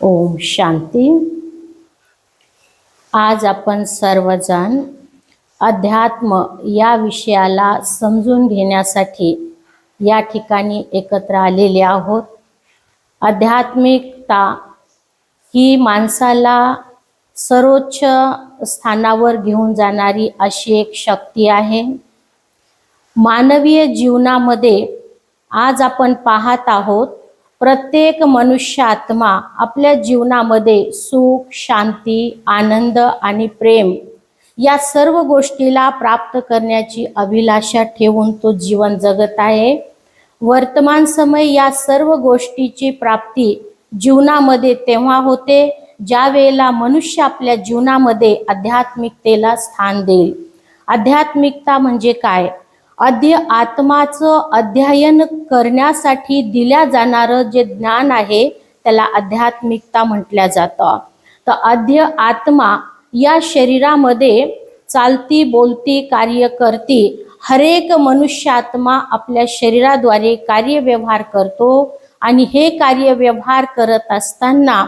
ओम शांती. आज आपण सर्वजण अध्यात्म या विषयाला समजून घेण्यासाठी या ठिकाणी एकत्र आलेले आहोत. आध्यात्मिकता ही माणसाला सर्वोच्च स्थानावर घेऊन जाणारी अशी एक शक्ती आहे. मानवीय जीवनामध्ये आज आपण पाहत आहोत प्रत्येक मनुष्य आत्मा आपल्या जीवनामध्ये सुख शांती आनंद आणि प्रेम या सर्व गोष्टीला प्राप्त करण्याची अभिलाषा ठेवून तो जीवन जगत आहे. वर्तमान समय या सर्व गोष्टीची प्राप्ती जीवनामध्ये तेव्हा होते ज्या वेळेला मनुष्य आपल्या जीवनामध्ये आध्यात्मिकतेला स्थान देईल. आध्यात्मिकता म्हणजे काय? अध्य आत्माचं अध्ययन करण्यासाठी दिल्या जाणारं जे ज्ञान आहे त्याला आध्यात्मिकता म्हटल्या जातं. तर अध्य आत्मा या शरीरामध्ये चालती बोलती कार्य करती हरेक मनुष्य आत्मा आपल्या शरीराद्वारे कार्यव्यवहार करतो आणि हे कार्यव्यवहार करत असताना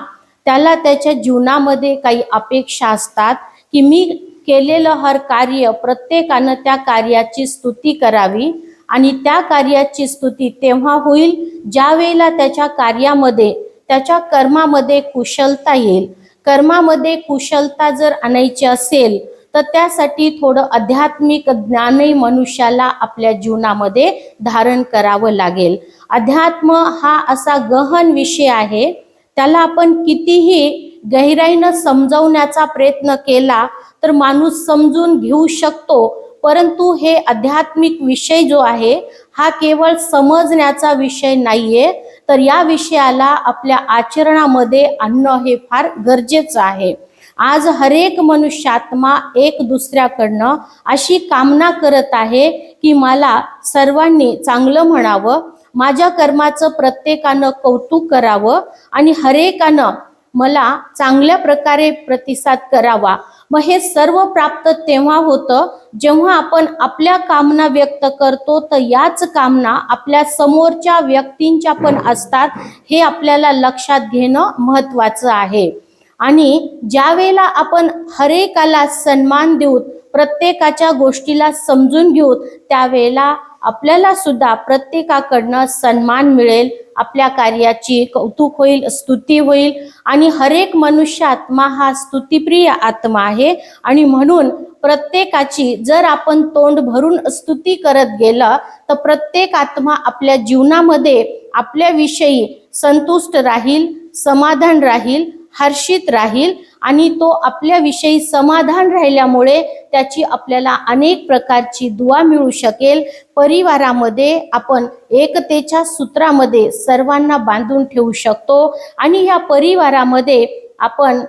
त्याला त्याच्या जीवनामध्ये काही अपेक्षा असतात की मी केलेलं हर कार्य प्रत्येकानं त्या कार्याची स्तुती करावी. आणि त्या कार्याची स्तुती तेव्हा होईल ज्या वेळेला त्याच्या कार्यामध्ये त्याच्या कर्मामध्ये कुशलता येईल. कर्मामध्ये कुशलता जर आणायची असेल तर त्यासाठी थोडं आध्यात्मिक ज्ञानही मनुष्याला आपल्या जीवनामध्ये धारण करावं लागेल. अध्यात्म हा असा गहन विषय आहे. त्याला आपण कितीही गहिराईनं समजवण्याचा प्रयत्न केला तर माणूस समजून घेऊ शकतो. परंतु हे आध्यात्मिक विषय जो आहे हा केवळ समजण्याचा विषय नाहीये. तर या विषयाला आपल्या आचरणामध्ये आणणं हे फार गरजेचं आहे. आज हरेक मनुष्यात्मा एक दुसऱ्याकडनं अशी कामना करत आहे की मला सर्वांनी चांगलं म्हणावं माझ्या कर्माचं प्रत्येकानं कौतुक करावं आणि हरेकानं मला चांगल्या प्रकारे प्रतिसाद करावा. मग हे सर्व प्राप्त तेव्हा होतं जेव्हा आपण आपल्या कामना व्यक्त करतो तर याच कामना आपल्या समोरच्या व्यक्तींच्या पण असतात हे आपल्याला लक्षात घेणं महत्वाचं आहे. आणि ज्या वेळेला आपण हरेकाला सन्मान देऊत प्रत्येकाच्या गोष्टीला समजून घेऊ त्यावेळेला आपल्याला सुद्धा प्रत्येकाकडनं सन्मान मिळेल आपल्या कार्याची कौतुक होईल स्तुती होईल आणि हरेक मनुष्य आत्मा हा स्तुतिप्रिय आत्मा आहे. आणि म्हणून प्रत्येकाची जर आपण तोंड भरून स्तुती करत गेलं तर प्रत्येक आत्मा आपल्या जीवनामध्ये आपल्याविषयी संतुष्ट राहील समाधान राहील हर्षित राहील आणि तो आपल्याविषयी समाधान राहिल्यामुळे त्याची आपल्याला अनेक प्रकारची दुवा मिळू शकेल. परिवारामध्ये आपण एकतेच्या सूत्रामध्ये सर्वांना बांधून ठेवू शकतो आणि या परिवारामध्ये आपण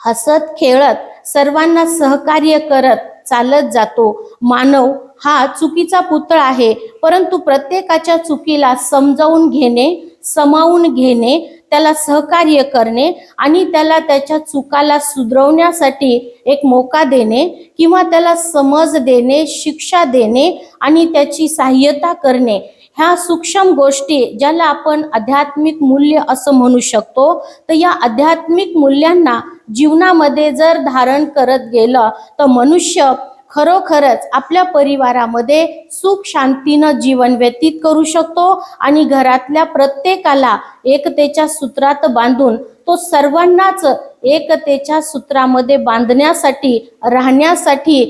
हसत खेळत सर्वांना सहकार्य करत चालत जातो. मानव हा चुकीचा पुतळा आहे परंतु प्रत्येकाच्या चुकीला समजावून घेणे समावून घेणे त्याला सहकार्य करणे आणि त्याला त्याच्या चुकाला सुधरवण्यासाठी एक मोका देणे किंवा त्याला समज देणे शिक्षा देणे आणि त्याची सहाय्यता करणे. ह्या सूक्ष्म गोष्टी ज्याला आपण आध्यात्मिक मूल्य असं म्हणू शकतो तर या आध्यात्मिक मूल्यांना जीवनामध्ये जर धारण करत गेलं तर मनुष्य खरोखरच आपल्या परिवारामध्ये सुख शांतीनं जीवन व्यतीत करू शकतो आणि घरातल्या प्रत्येकाला एकतेच्या सूत्रात बांधून तो सर्वांनाच एकतेच्या सूत्रामध्ये बांधण्यासाठी राहण्यासाठी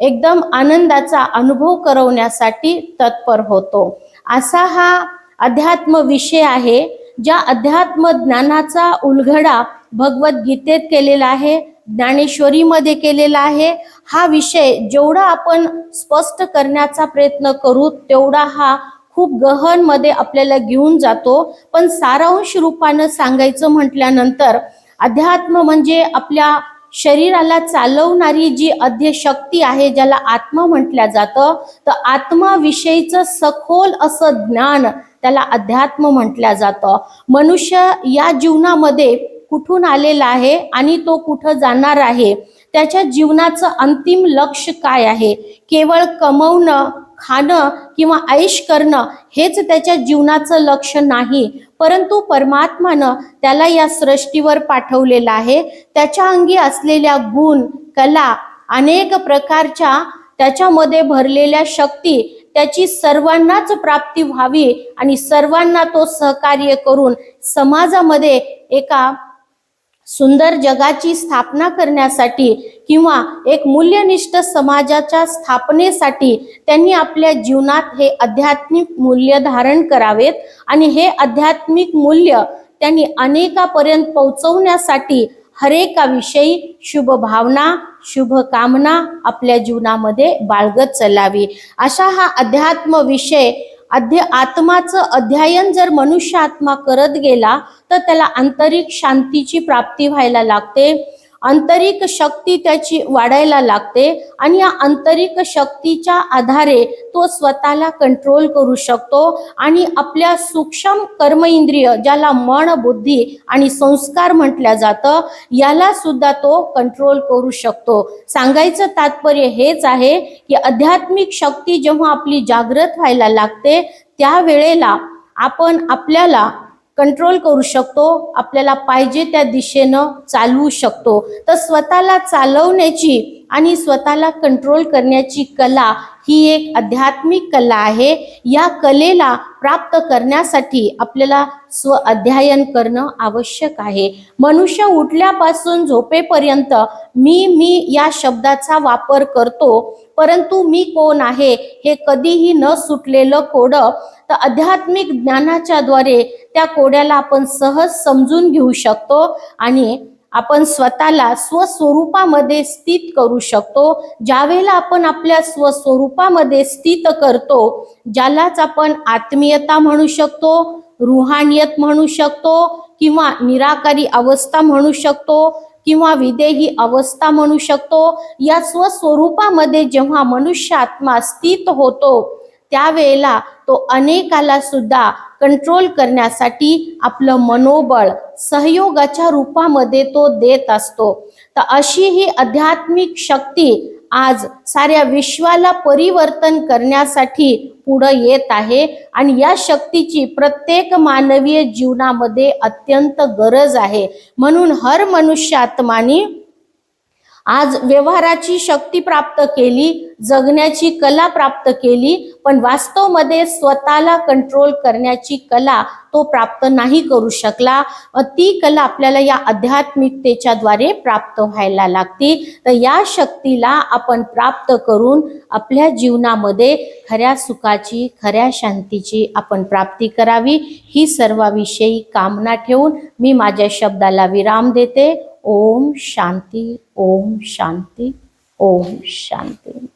एकदम आनंदाचा अनुभव करवण्यासाठी तत्पर होतो. असा हा अध्यात्म विषय आहे ज्या अध्यात्म ज्ञानाचा उलगडा भगवद्गीतेत केलेला आहे. ज्ञानेश्वरीमध्ये केलेला आहे. हा विषय जेवढा आपण स्पष्ट करण्याचा प्रयत्न करू तेवढा हा खूप गहनमध्ये आपल्याला घेऊन जातो. पण सारांश रूपानं सांगायचं म्हटल्यानंतर अध्यात्म म्हणजे आपल्या शरीराला चालवणारी जी अध्यशक्ती आहे ज्याला आत्मा म्हटल्या जातं तर आत्माविषयीचं सखोल असं ज्ञान त्याला अध्यात्म म्हटल्या जातं. मनुष्य या जीवनामध्ये कुठून आलेला आहे आणि तो कुठं जाणार आहे? त्याच्या जीवनाचं अंतिम लक्ष काय आहे? केवळ कमवणं खाणं किंवा ऐश करणं हेच त्याच्या जीवनाचं लक्ष नाही. परंतु परमात्मानं त्याला या सृष्टीवर पाठवलेलं आहे. त्याच्या अंगी असलेल्या गुण कला अनेक प्रकारच्या त्याच्यामध्ये भरलेल्या शक्ती त्याची सर्वांनाच प्राप्ती व्हावी आणि सर्वांना तो सहकार्य करून समाजामध्ये एका सुंदर जगाची स्थापना करण्यासाठी किंवा एक मूल्यनिष्ठ समाजाच्या स्थापनेसाठी त्यांनी आपल्या जीवनात हे आध्यात्मिक मूल्य धारण करावेत आणि हे आध्यात्मिक मूल्य त्यांनी अनेकापर्यंत पोहोचवण्यासाठी हरेकाविषयी शुभ भावना शुभ कामना आपल्या जीवनामध्ये बाळगत चालावी. अशा हा अध्यात्म विषय अध्य आत्माचं अध्ययन जर मनुष्य आत्मा करत गेला तर त्याला आंतरिक शांतीची प्राप्ती व्हायला लागते. आंतरिक शक्ती त्याची वाढायला लागते आणि या आंतरिक शक्तीच्या आधारे तो स्वतःला कंट्रोल करू शकतो आणि आपल्या सूक्ष्म कर्म इंद्रिय ज्याला मन बुद्धी आणि संस्कार म्हटल्या जातं याला सुद्धा तो कंट्रोल करू शकतो. सांगायचं तात्पर्य हेच आहे की आध्यात्मिक शक्ती जेव्हा आपली जागृत व्हायला लागते त्यावेळेला आपण आपल्याला कंट्रोल करू शकतो आपल्याला पाहिजे त्या दिशेनं चालवू शकतो. तर स्वतःला चालवण्याची आणि स्वतःला कंट्रोल करण्याची कला ही एक आध्यात्मिक कला आहे. या कलेला प्राप्त करण्यासाठी आपल्याला स्व अध्ययन करणं आवश्यक आहे. मनुष्य उठल्यापासून झोपेपर्यंत मी मी या शब्दाचा वापर करतो परंतु मी कोण आहे हे कधीही न सुटलेलं कोडं तर आध्यात्मिक ज्ञानाच्या द्वारे त्या कोड्याला आपण सहज समजून घेऊ शकतो आणि आपण स्वतःला स्वस्वरूपामध्ये स्थित करू शकतो. ज्यावेळेला आपण आपल्या स्वस्वरूपामध्ये स्थित करतो ज्यालाच आपण आत्मीयता म्हणू शकतो रुहानियत म्हणू शकतो किंवा निराकारी अवस्था म्हणू शकतो किंवा विदेही अवस्था म्हणू शकतो या स्वस्वरूपामध्ये जेव्हा मनुष्य आत्मा स्थित होतो त्यावेळेला तो अनेकाला सुद्धा कंट्रोल करण्यासाठी आपलं मनोबळ सहयोगाच्या रूपामध्ये तो देत असतो. तर अशी ही आध्यात्मिक शक्ती आज साऱ्या विश्वाला परिवर्तन करण्यासाठी पुढं येत आहे आणि या शक्तीची प्रत्येक मानवीय जीवनामध्ये अत्यंत गरज आहे. म्हणून हर मनुष्यात्मानी आज व्यवहाराची शक्ती प्राप्त केली जगण्याची कला प्राप्त केली पण वास्तवमध्ये स्वतःला कंट्रोल करण्याची कला तो प्राप्त नाही करू शकला. ती कला आपल्याला या आध्यात्मिकतेच्या द्वारे प्राप्त व्हायला लागते. तर या शक्तीला आपण प्राप्त करून आपल्या जीवनामध्ये खऱ्या सुखाची खऱ्या शांतीची आपण प्राप्ती करावी. ही सर्वाविषयी कामना ठेवून मी माझ्या शब्दाला विराम देते. ओम शांती ओम शांती ओम शांती.